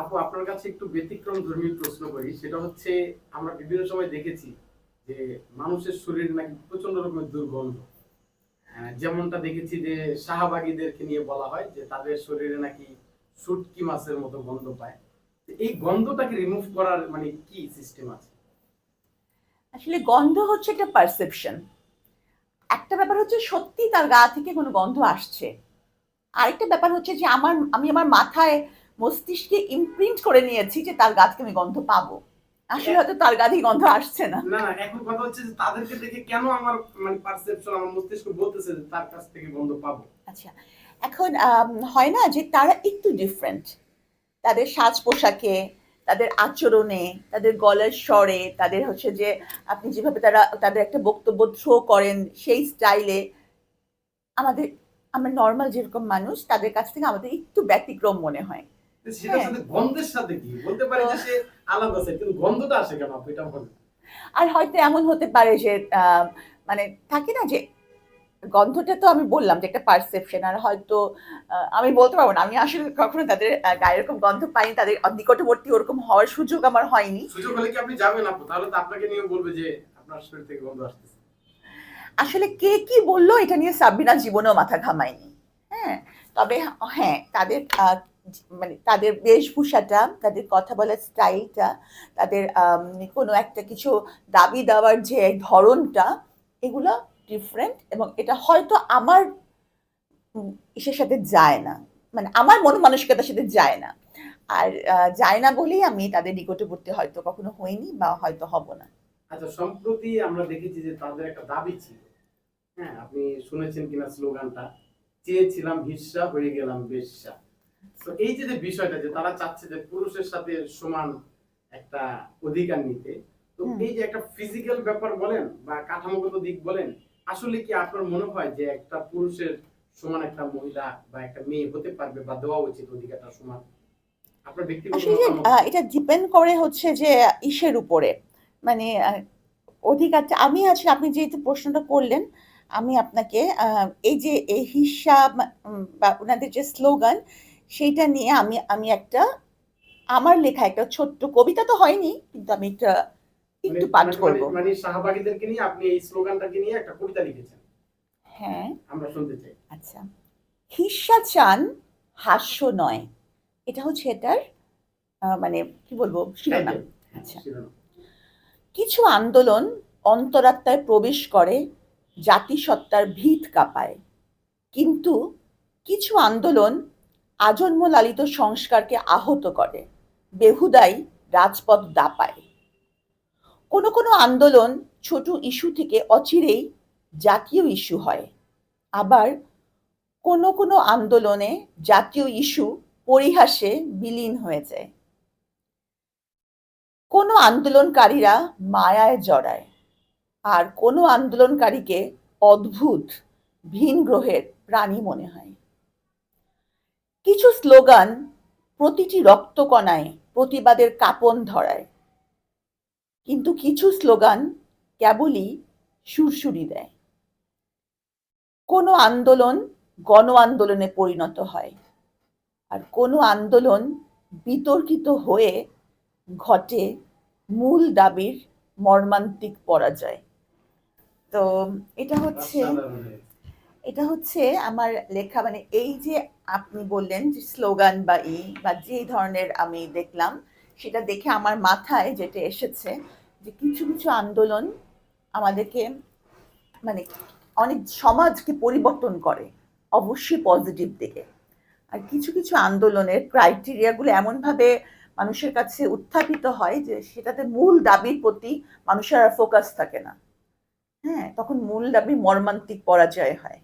আপু, আপনার কাছে একটু ব্যতিক্রম ধর্মী প্রশ্ন করি। সেটা হচ্ছে, আমরা বিভিন্ন সময় দেখেছি যে মানুষের শরীরে নাকি প্রচণ্ড রকমের দুর্গন্ধ। যেমনটা দেখেছি যে শাহবাগীদেরকে নিয়ে বলা হয় যে তাদের শরীরে নাকি শুটকি মাছের মতো গন্ধ পায়। এই গন্ধটাকে রিমুভ করার মানে কি সিস্টেম আছে? আসলে গন্ধ হচ্ছে একটা পারসেপশন একটা ব্যাপার হচ্ছে সত্যি তার গা থেকে কোনো গন্ধ আসছে। আরেকটা ব্যাপার হচ্ছে যে আমার, আমি আমার মাথায় মস্তিষ্কে ইমপ্রিন্ট করে নিয়েছি যে তার গা থেকে আমি গন্ধ পাবো। আসলে হয়তো তার গা থেকে গন্ধ আসছে না। না এখন কথা হচ্ছে যে তাদেরকে দেখে কেন আমার মানে পারসেপশন আমার মস্তিষ্ক বলতেছে যে তার কাছ থেকে গন্ধ পাবো? আচ্ছা এখন হয় না যে তারা একটু ডিফারেন্ট তাদের সাজ পোশাকে তাদের আচরণে তাদের গলার স্বরে তাদের হচ্ছে যে আপনি যেভাবে তারা তাদের একটা বক্তব্য থ্রো করেন সেই স্টাইলে আমাদের আমরা নর্মাল যেরকম মানুষ তাদের কাছ থেকে আমাদের একটু ব্যতিক্রম মনে হয়। সেটার হ্যাঁ। সাথে গন্ধের সাথে কি? বলতে পারি যে সে আলাদা আছে কিন্তু গন্ধটা আসে কেন আপু? এটা বলেন। আর হয়তো এমন হতে পারে যে মানে থাকে না যে গন্ধটা তো আমি বললাম যে একটা পারসেপশন আর হয়তো আমি বলতে পারব না। আমি আসলে কখনো তাদের গায়ে এরকম গন্ধ পাইনি তাদের নিকটবর্তী ওরকম হওয়ার সুযোগ আমার হয়নি। সুযোগ হলে কি আপনি যাবেন আপু? তাহলে তো আপনাকে নিয়ে বলবে যে আপনার শরীর থেকে গন্ধ আসতেছে। আসলে কে কি বলল এটা নিয়ে সাবিনা জীবনেও মাথা ঘামায়নি। হ্যাঁ তবে হ্যাঁ তাদের মানে তাদের বেশভূষাটা, তাদের কথা বলার স্টাইলটা, তাদের কোনো একটা কিছু দাবি দেওয়ার যে ধরনটা, এগুলো ডিফারেন্ট এবং এটা হয়তো আমার ইসের সাথে যায় না। মানে আমার মন মানসিকতার সাথে যায় না। আর যায় না বলেই আমি তাদের নিকটবর্তী হয়তো কখনো হইনি বা হয়তো হব না। আচ্ছা সম্প্রতি আমরা দেখেছি যে তাদের একটা দাবি ছিল। হ্যাঁ আপনি শুনেছেন কিনা স্লোগানটা? চেয়েছিলাম হিস্সা হয়ে গেলাম বেশ্যা। তো এই যে বিষয়টা যে তারা চাচ্ছে যে পুরুষের সাথে সমান একটা অধিকার নিতে তো এই যে একটা ফিজিক্যাল ব্যাপার বলেন বা কাঠামোগত দিক বলেন আসলে কি আপনার মনে হয় যে একটা পুরুষের সমান একটা মহিলা বা একটা মেয়ে হতে পারবে বা দেওয়া উচিত অধিকারটা সমান? আপনার ব্যক্তিগত এটা ডিপেন্ড করে হচ্ছে যে ইসের উপরে। মানে অধিকারটা আমি আছি আপনি যেহেতু প্রশ্নটা করলেন আমি আপনাকে এই যে এই হিসাব বা ওনাদের যে স্লোগান সেইটা নিয়ে আমি আমি একটা আমার লেখা একটা ছোট্ট কবিতা তো হয়নি কিন্তু আমি একটা একটু মানে- পাঠ মানে- করব। মানে শাহবাগীদেরকে নিয়ে আপনি এই স্লোগানটাকে নিয়ে একটা কবিতা লিখেছেন। হ্যাঁ। আমরা শুনতে চাই। আচ্ছা। হিস্সা চান হাস্য নয়। এটা হচ্ছে এটার মানে কি বলব শিরোনাম। আচ্ছা। কিছু আন্দোলন অন্তরাত্মায় প্রবেশ করে জাতিসত্তার ভিত কাঁপায়। কিন্তু কিছু আন্দোলন আজন্ম লালিত সংস্কারকে আহত করে, বেহুদাই রাজপথ দাপায়। কোনো কোনো আন্দোলন ছোট ইস্যু থেকে অচিরেই জাতীয় ইস্যু হয়। আবার কোনো কোনো আন্দোলনে জাতীয় ইস্যু পরিহাসে বিলীন হয়ে যায় কোনো আন্দোলনকারীরা মায়ায় জড়ায়, আর কোনো আন্দোলনকারীকে অদ্ভুত ভিন গ্রহের প্রাণী মনে হয়। কিছু স্লোগান প্রতিটি রক্তকণায় প্রতিবাদের কাঁপন ধরায়। কিন্তু কিছু স্লোগান কেবলই সুরসুরি দেয়। কোনো আন্দোলন গণ আন্দোলনে পরিণত হয় আর কোনো আন্দোলন বিতর্কিত হয়ে ঘটে মূল দাবির মর্মান্তিক পরাজয়। তো এটা হচ্ছে এটা হচ্ছে আমার লেখা মানে এই যে আপনি বললেন যে স্লোগান বা ই বা যে ধরনের আমি দেখলাম, সেটা দেখে আমার মাথায় যেটা এসেছে যে কিছু কিছু আন্দোলন আমাদেরকে মানে অনেক সমাজকে পরিবর্তন করে, অবশ্যই পজিটিভ দিকে। আর কিছু কিছু আন্দোলনের ক্রাইটেরিয়াগুলো এমনভাবে মানুষের কাছে উত্থাপিত হয় যে সেটাতে মূল দাবির প্রতি মানুষের আর ফোকাস থাকে না। হ্যাঁ তখন মূল দাবি মর্মান্তিক পরাজয় হয়।